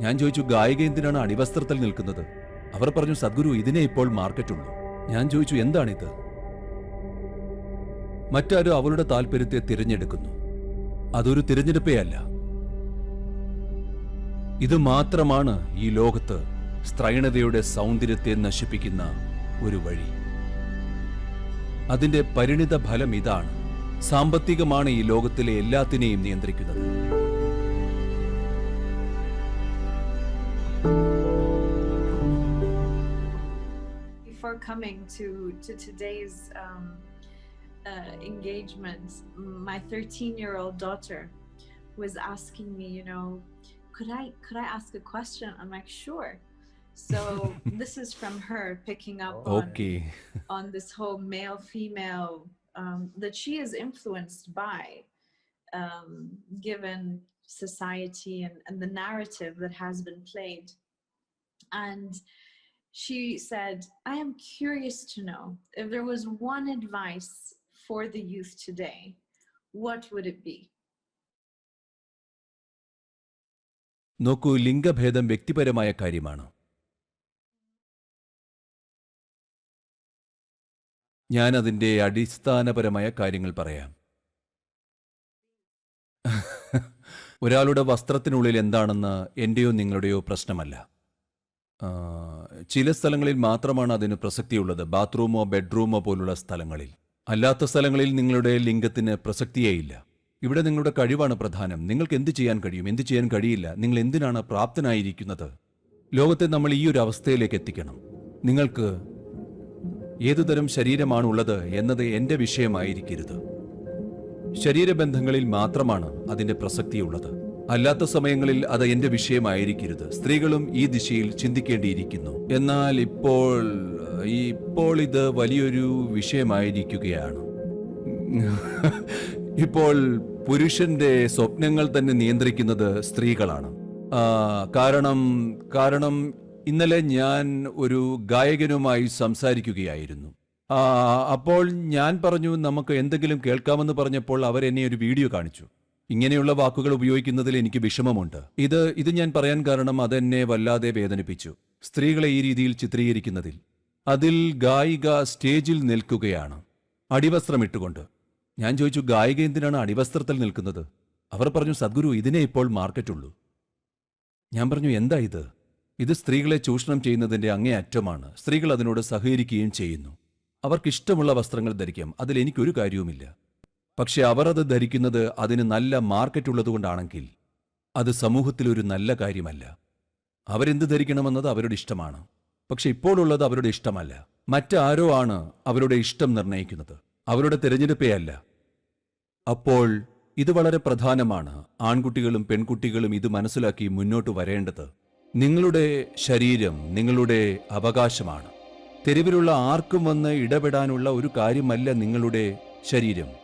ഞാൻ ചോദിച്ചു ഗായിക എന്തിനാണ് അടിവസ്ത്രത്തിൽ നിൽക്കുന്നത്? അവർ പറഞ്ഞു സദ്ഗുരു ഇതിനെ ഇപ്പോൾ മാർക്കറ്റുള്ളൂ. ഞാൻ ചോദിച്ചു എന്താണിത്? മറ്റാരും അവളുടെ താല്പര്യത്തെ തിരഞ്ഞെടുക്കുന്നു. അതൊരു തിരഞ്ഞെടുപ്പേ അല്ല ഇത് മാത്രമാണ് ഈ ലോകത്ത് സ്ത്രൈണതയുടെ സൗന്ദര്യത്തെ നശിപ്പിക്കുന്ന ഒരു വഴി. അതിന്റെ പരിണിത ഫലം ഇതാണ്. സാമ്പത്തികമാണ് ഈ ലോകത്തിലെ എല്ലാത്തിനെയും നിയന്ത്രിക്കുന്നത്. coming to to today's um, uh, engagement. My 13 year old daughter was asking me, you know, could I could I ask a question? I'm like, sure. So this is from her picking up oh, on, on this whole male female um, that she is influenced by, um, given society and, and the narrative that has been played. And she said, I am curious to know if there was one advice for the youth today, what would it be? നോക്കൂ ലിംഗഭേദം വ്യക്തിപരമായ കാര്യമാണ്? ഞാൻ അതിന്റെ അടിസ്ഥാനപരമായ കാര്യങ്ങൾ പറയാം. ഒരാളുടെ വസ്ത്രത്തിനുള്ളിൽ എന്താണെന്ന് എന്റെയോ നിങ്ങളുടെയോ പ്രശ്നമല്ല. ചില സ്ഥലങ്ങളിൽ മാത്രമാണ് അതിന് പ്രസക്തിയുള്ളത്. ബാത്റൂമോ ബെഡ്റൂമോ പോലുള്ള സ്ഥലങ്ങളിൽ. അല്ലാത്ത സ്ഥലങ്ങളിൽ നിങ്ങളുടെ ലിംഗത്തിന് പ്രസക്തിയേയില്ല. ഇവിടെ നിങ്ങളുടെ കഴിവാണ് പ്രധാനം. നിങ്ങൾക്ക് എന്ത് ചെയ്യാൻ കഴിയും? എന്ത് ചെയ്യാൻ കഴിയില്ല? നിങ്ങൾ എന്തിനാണ് പ്രാപ്തനായിരിക്കുന്നത്? ലോകത്തെ നമ്മൾ ഈ ഒരു അവസ്ഥയിലേക്ക് എത്തിക്കണം. നിങ്ങൾക്ക് ഏതുതരം ശരീരമാണുള്ളത് എന്നത് എന്റെ വിഷയമായിരിക്കരുത്. ശരീരബന്ധങ്ങളിൽ മാത്രമാണ് അതിന്റെ പ്രസക്തിയുള്ളത്. അല്ലാത്ത സമയങ്ങളിൽ അത് എന്റെ വിഷയമായിരിക്കരുത്. സ്ത്രീകളും ഈ ദിശയിൽ ചിന്തിക്കേണ്ടിയിരിക്കുന്നു. എന്നാൽ ഇപ്പോൾ ഇപ്പോൾ ഇത് വലിയൊരു വിഷയമായിരിക്കുകയാണ്. ഇപ്പോൾ പുരുഷന്റെ സ്വപ്നങ്ങൾ തന്നെ നിയന്ത്രിക്കുന്നത് സ്ത്രീകളാണ്. കാരണം കാരണം ഇന്നലെ ഞാൻ ഒരു ഗായകനുമായി സംസാരിക്കുകയായിരുന്നു. അപ്പോൾ ഞാൻ പറഞ്ഞു നമുക്ക് എന്തെങ്കിലും കേൾക്കാമെന്ന് പറഞ്ഞപ്പോൾ അവർ എന്നെ ഒരു വീഡിയോ കാണിച്ചു. ഇങ്ങനെയുള്ള വാക്കുകൾ ഉപയോഗിക്കുന്നതിൽ എനിക്ക് വിഷമമുണ്ട്. ഇത് ഇത് ഞാൻ പറയാൻ കാരണം അതെന്നെ വല്ലാതെ വേദനിപ്പിച്ചു. സ്ത്രീകളെ ഈ രീതിയിൽ ചിത്രീകരിക്കുന്നതിൽ. അതിൽ ഗായിക സ്റ്റേജിൽ നിൽക്കുകയാണ്. അടിവസ്ത്രമിട്ടുകൊണ്ട് ഞാൻ ചോദിച്ചു ഗായിക എന്തിനാണ് അടിവസ്ത്രത്തിൽ നിൽക്കുന്നത്? അവർ പറഞ്ഞു സദ്ഗുരു ഇതിനെ ഇപ്പോൾ മാർക്കറ്റുള്ളൂ. ഞാൻ പറഞ്ഞു എന്താ ഇത്? ഇത് സ്ത്രീകളെ ചൂഷണം ചെയ്യുന്നതിന്റെ അങ്ങേ അറ്റമാണ്. സ്ത്രീകൾ അതിനോട് സഹകരിക്കുകയും ചെയ്യുന്നു. അവർക്കിഷ്ടമുള്ള വസ്ത്രങ്ങൾ ധരിക്കാം. അതിൽ എനിക്കൊരു കാര്യവുമില്ല. പക്ഷെ അവർ അത് ധരിക്കുന്നത് അതിന് നല്ല മാർക്കറ്റ് ഉള്ളതുകൊണ്ടാണെങ്കിൽ അത് സമൂഹത്തിൽ ഒരു നല്ല കാര്യമല്ല. അവരെന്ത് ധരിക്കണമെന്നത് അവരുടെ ഇഷ്ടമാണ്. പക്ഷെ ഇപ്പോഴുള്ളത് അവരുടെ ഇഷ്ടമല്ല. മറ്റാരോ ആണ് അവരുടെ ഇഷ്ടം നിർണയിക്കുന്നത് അവരുടെ തിരഞ്ഞെടുപ്പേ അല്ല. അപ്പോൾ ഇത് വളരെ പ്രധാനമാണ്. ആൺകുട്ടികളും പെൺകുട്ടികളും ഇത് മനസ്സിലാക്കി മുന്നോട്ട് വരേണ്ടത് നിങ്ങളുടെ ശരീരം നിങ്ങളുടെ അവകാശമാണ്. തെരുവിലുള്ള ആർക്കും വന്ന് ഇടപെടാനുള്ള ഒരു കാര്യമല്ല നിങ്ങളുടെ ശരീരം.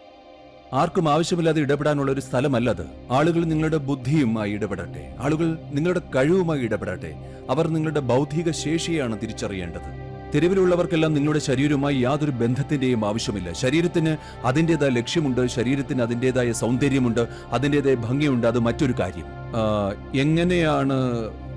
ആർക്കും ആവശ്യമില്ലാതെ ഇടപെടാനുള്ള ഒരു സ്ഥലമല്ല അത്. ആളുകൾ നിങ്ങളുടെ ബുദ്ധിയുമായി ഇടപെടട്ടെ. ആളുകൾ നിങ്ങളുടെ കഴിവുമായി ഇടപെടട്ടെ. അവർ നിങ്ങളുടെ ബൗദ്ധിക ശേഷിയാണ് തിരിച്ചറിയേണ്ടത്. തെരുവിലുള്ളവർക്കെല്ലാം നിങ്ങളുടെ ശരീരവുമായി യാതൊരു ബന്ധത്തിന്റെയും ആവശ്യമില്ല. ശരീരത്തിന് അതിന്റെതായ ലക്ഷ്യമുണ്ട് ശരീരത്തിന് അതിന്റെതായ സൗന്ദര്യമുണ്ട് അതിന്റെതായ ഭംഗിയുണ്ട് അത് മറ്റൊരു കാര്യം. എങ്ങനെയാണ്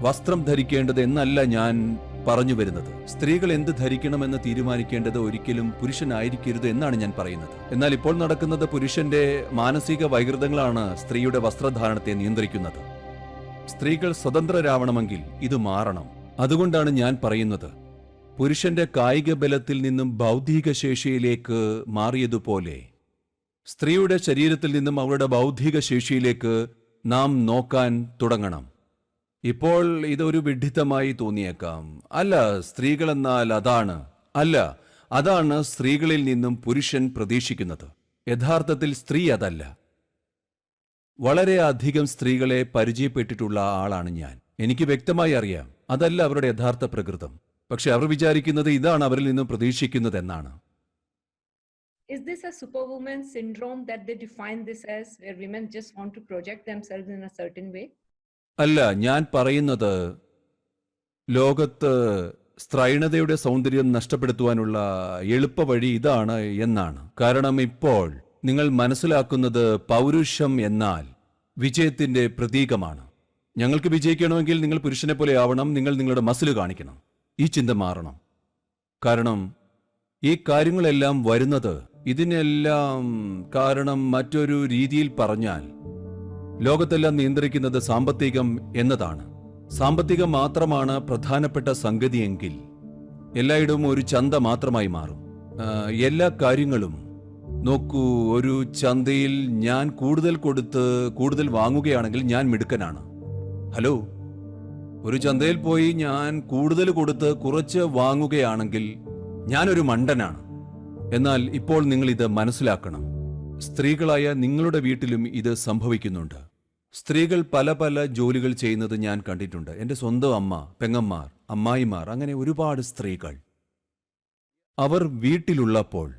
വസ്ത്രം ധരിക്കേണ്ടത് എന്നല്ല ഞാൻ പറഞ്ഞു വരുന്നത്. സ്ത്രീകൾ എന്ത് ധരിക്കണമെന്ന് തീരുമാനിക്കേണ്ടത് ഒരിക്കലും പുരുഷനായിരിക്കരുത് എന്നാണ് ഞാൻ പറയുന്നത്. എന്നാൽ ഇപ്പോൾ നടക്കുന്നത് പുരുഷന്റെ മാനസിക വൈകൃതങ്ങളാണ് സ്ത്രീയുടെ വസ്ത്രധാരണത്തെ നിയന്ത്രിക്കുന്നത്. സ്ത്രീകൾ സ്വതന്ത്രരാവണമെങ്കിൽ ഇത് മാറണം. അതുകൊണ്ടാണ് ഞാൻ പറയുന്നത്. പുരുഷന്റെ കായിക ബലത്തിൽ നിന്നും ബൗദ്ധിക ശേഷിയിലേക്ക് മാറിയതുപോലെ സ്ത്രീയുടെ ശരീരത്തിൽ നിന്നും അവളുടെ ബൗദ്ധിക ശേഷിയിലേക്ക് നാം നോക്കാൻ തുടങ്ങണം. ഇപ്പോൾ ഇതൊരു വിഡ്ഢിത്തമായി തോന്നിയേക്കാം. അല്ല സ്ത്രീകളെന്നാൽ അതാണ്. അല്ല അതാണ് സ്ത്രീകളിൽ നിന്നും പുരുഷൻ പ്രതീക്ഷിക്കുന്നത്. യഥാർത്ഥത്തിൽ സ്ത്രീ അതല്ല. വളരെ അധികം സ്ത്രീകളെ പരിചയപ്പെട്ടിട്ടുള്ള ആളാണ് ഞാൻ. എനിക്ക് വ്യക്തമായി അറിയാം. അതല്ല അവരുടെ യഥാർത്ഥ പ്രകൃതം. പക്ഷെ അവർ വിചാരിക്കുന്നത് ഇതാണ് അവരിൽ നിന്നും പ്രതീക്ഷിക്കുന്നത് എന്നാണ് Is this a superwoman syndrome that they define this as? അല്ല ഞാൻ പറയുന്നത് ലോകത്ത് സ്ത്രൈണതയുടെ സൗന്ദര്യം നഷ്ടപ്പെടുത്തുവാനുള്ള എളുപ്പ വഴി ഇതാണ് എന്നാണ്. കാരണം ഇപ്പോൾ നിങ്ങൾ മനസ്സിലാക്കുന്നത് പൗരുഷം എന്നാൽ വിജയത്തിന്റെ പ്രതീകമാണ്. ഞങ്ങൾക്ക് വിജയിക്കണമെങ്കിൽ നിങ്ങൾ പുരുഷനെ പോലെ ആവണം നിങ്ങൾ നിങ്ങളുടെ മസിൽ കാണിക്കണം. ഈ ചിന്ത മാറണം. കാരണം ഈ കാര്യങ്ങളെല്ലാം വരുന്നത് ഇതിനെല്ലാം കാരണം മറ്റൊരു രീതിയിൽ പറഞ്ഞാൽ ലോകത്തെല്ലാം നിയന്ത്രിക്കുന്നത് സാമ്പത്തികം എന്നതാണ്. സാമ്പത്തികം മാത്രമാണ് പ്രധാനപ്പെട്ട സംഗതിയെങ്കിൽ എല്ലായിടവും ഒരു ചന്ത മാത്രമായി മാറും. എല്ലാ കാര്യങ്ങളും നോക്കൂ ഒരു ചന്തയിൽ ഞാൻ കൂടുതൽ കൊടുത്ത് കൂടുതൽ വാങ്ങുകയാണെങ്കിൽ ഞാൻ മിടുക്കനാണ്. ഹലോ? ഒരു ചന്തയിൽ പോയി ഞാൻ കൂടുതൽ കൊടുത്ത് കുറച്ച് വാങ്ങുകയാണെങ്കിൽ ഞാനൊരു മണ്ടനാണ്. എന്നാൽ ഇപ്പോൾ നിങ്ങൾ ഇത് മനസ്സിലാക്കണം. സ്ത്രീകളായ നിങ്ങളുടെ വീട്ടിലും ഇത് സംഭവിക്കുന്നുണ്ട്. സ്ത്രീകൾ പല പല ജോലികൾ ചെയ്യുന്നത് ഞാൻ കണ്ടിട്ടുണ്ട്. എന്റെ സ്വന്തം അമ്മ പെങ്ങന്മാർ അമ്മായിമാർ അങ്ങനെ ഒരുപാട് സ്ത്രീകൾ. അവർ വീട്ടിലുള്ളപ്പോൾ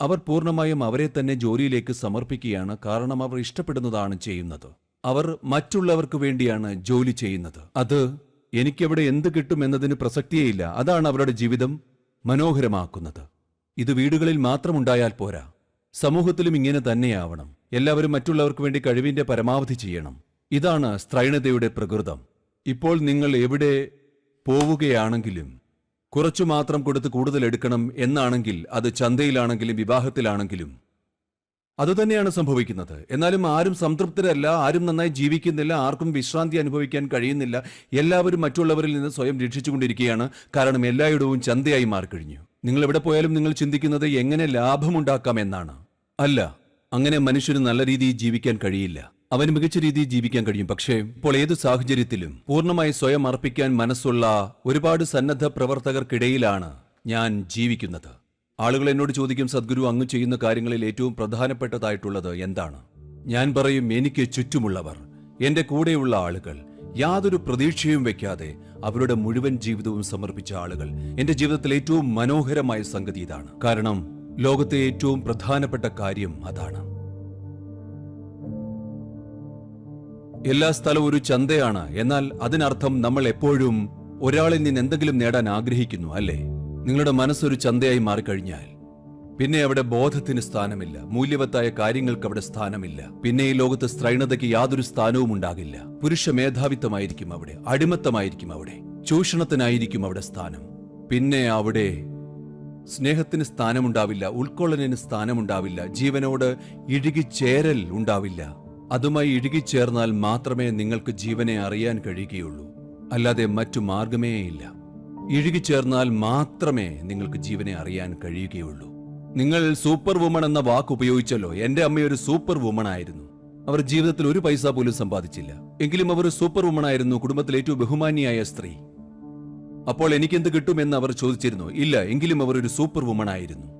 അവർ പൂർണമായും അവരെ തന്നെ ജോലിയിലേക്ക് സമർപ്പിക്കുകയാണ്. കാരണം അവർ ഇഷ്ടപ്പെടുന്നതാണ് ചെയ്യുന്നത്. അവർ മറ്റുള്ളവർക്ക് വേണ്ടിയാണ് ജോലി ചെയ്യുന്നത്. അത് എനിക്കവിടെ എന്ത് കിട്ടും എന്നതിന് പ്രസക്തിയേയില്ല. അതാണ് അവരുടെ ജീവിതം മനോഹരമാക്കുന്നത്. ഇത് വീടുകളിൽ മാത്രമുണ്ടായാൽ പോരാ. സമൂഹത്തിലും ഇങ്ങനെ തന്നെയാവണം. എല്ലാവരും മറ്റുള്ളവർക്ക് വേണ്ടി കഴിവിന്റെ പരമാവധി ചെയ്യണം. ഇതാണ് സ്ത്രൈണതയുടെ പ്രകൃതം. ഇപ്പോൾ നിങ്ങൾ എവിടെ പോവുകയാണെങ്കിലും കുറച്ചു മാത്രം കൊടുത്ത് കൂടുതൽ എടുക്കണം എന്നാണെങ്കിൽ അത് ചന്തയിലാണെങ്കിലും വിവാഹത്തിലാണെങ്കിലും അതുതന്നെയാണ് സംഭവിക്കുന്നത്. എന്നാലും ആരും സംതൃപ്തരല്ല ആരും നന്നായി ജീവിക്കുന്നില്ല ആർക്കും വിശ്രാന്തി അനുഭവിക്കാൻ കഴിയുന്നില്ല. എല്ലാവരും മറ്റുള്ളവരിൽ നിന്ന് സ്വയം രക്ഷിച്ചുകൊണ്ടിരിക്കുകയാണ്. കാരണം എല്ലായിടവും ചന്തയായി മാറിക്കഴിഞ്ഞു. നിങ്ങൾ എവിടെ പോയാലും നിങ്ങൾ ചിന്തിക്കുന്നത് എങ്ങനെ ലാഭമുണ്ടാക്കാം എന്നാണ്. അല്ല അങ്ങനെ മനുഷ്യന് നല്ല രീതിയിൽ ജീവിക്കാൻ കഴിയില്ല. അവന് മികച്ച രീതിയിൽ ജീവിക്കാൻ കഴിയും. പക്ഷേ ഇപ്പോൾ ഏത് സാഹചര്യത്തിലും പൂർണമായി സ്വയം അർപ്പിക്കാൻ മനസ്സുള്ള ഒരുപാട് സന്നദ്ധ പ്രവർത്തകർക്കിടയിലാണ് ഞാൻ ജീവിക്കുന്നത്. ആളുകൾ എന്നോട് ചോദിക്കും സദ്ഗുരു അങ്ങ് ചെയ്യുന്ന കാര്യങ്ങളിൽ ഏറ്റവും പ്രധാനപ്പെട്ടതായിട്ടുള്ളത് എന്താണ്? ഞാൻ പറയും എനിക്ക് ചുറ്റുമുള്ളവർ എന്റെ കൂടെയുള്ള ആളുകൾ യാതൊരു പ്രതീക്ഷയും വെക്കാതെ അവരുടെ മുഴുവൻ ജീവിതവും സമർപ്പിച്ച ആളുകൾ എന്റെ ജീവിതത്തിൽ ഏറ്റവും മനോഹരമായ സംഗതി ഇതാണ്. കാരണം ലോകത്തെ ഏറ്റവും പ്രധാനപ്പെട്ട കാര്യം അതാണ്. എല്ലാ സ്ഥലവും ഒരു ചന്തയാണ് എന്നാൽ അതിനർത്ഥം നമ്മൾ എപ്പോഴും ഒരാളിൽ നിന്ന് എന്തെങ്കിലും നേടാൻ ആഗ്രഹിക്കുന്നു അല്ലേ? നിങ്ങളുടെ മനസ്സൊരു ചന്തയായി മാറിക്കഴിഞ്ഞാൽ. പിന്നെ അവിടെ ബോധത്തിന് സ്ഥാനമില്ല മൂല്യവത്തായ കാര്യങ്ങൾക്ക് അവിടെ സ്ഥാനമില്ല പിന്നെ ഈ ലോകത്ത് സ്ത്രൈണതയ്ക്ക് യാതൊരു സ്ഥാനവും ഉണ്ടാകില്ല. പുരുഷ മേധാവിത്വമായിരിക്കും അവിടെ അടിമത്തമായിരിക്കും അവിടെ ചൂഷണത്തിനായിരിക്കും അവിടെ സ്ഥാനം. പിന്നെ അവിടെ സ്നേഹത്തിന് സ്ഥാനമുണ്ടാവില്ല ഉൾക്കൊള്ളലിന് സ്ഥാനമുണ്ടാവില്ല ജീവനോട് ഇഴുകിച്ചേരൽ ഉണ്ടാവില്ല. അതുമായി ഇഴുകിച്ചേർന്നാൽ മാത്രമേ നിങ്ങൾക്ക് ജീവനെ അറിയാൻ കഴിയുകയുള്ളൂ. അല്ലാതെ മറ്റു മാർഗമേയില്ല ഇഴുകിച്ചേർന്നാൽ മാത്രമേ നിങ്ങൾക്ക് ജീവനെ അറിയാൻ കഴിയുകയുള്ളൂ. നിങ്ങൾ സൂപ്പർ വുമൺ എന്ന വാക്ക് ഉപയോഗിച്ചല്ലോ. എന്റെ അമ്മ ഒരു സൂപ്പർ വുമൺ ആയിരുന്നു അവർ ജീവിതത്തിൽ ഒരു പൈസ പോലും സമ്പാദിച്ചില്ല. എങ്കിലും അവർ സൂപ്പർ വുമൺ ആയിരുന്നു കുടുംബത്തിലെ ഏറ്റവും ബഹുമാനിയായ സ്ത്രീ. അപ്പോൾ എനിക്കെന്ത് കിട്ടുമെന്ന് അവർ ചോദിച്ചിരുന്നു. ഇല്ല എങ്കിലും അവർ ഒരു സൂപ്പർ വുമൺ ആയിരുന്നു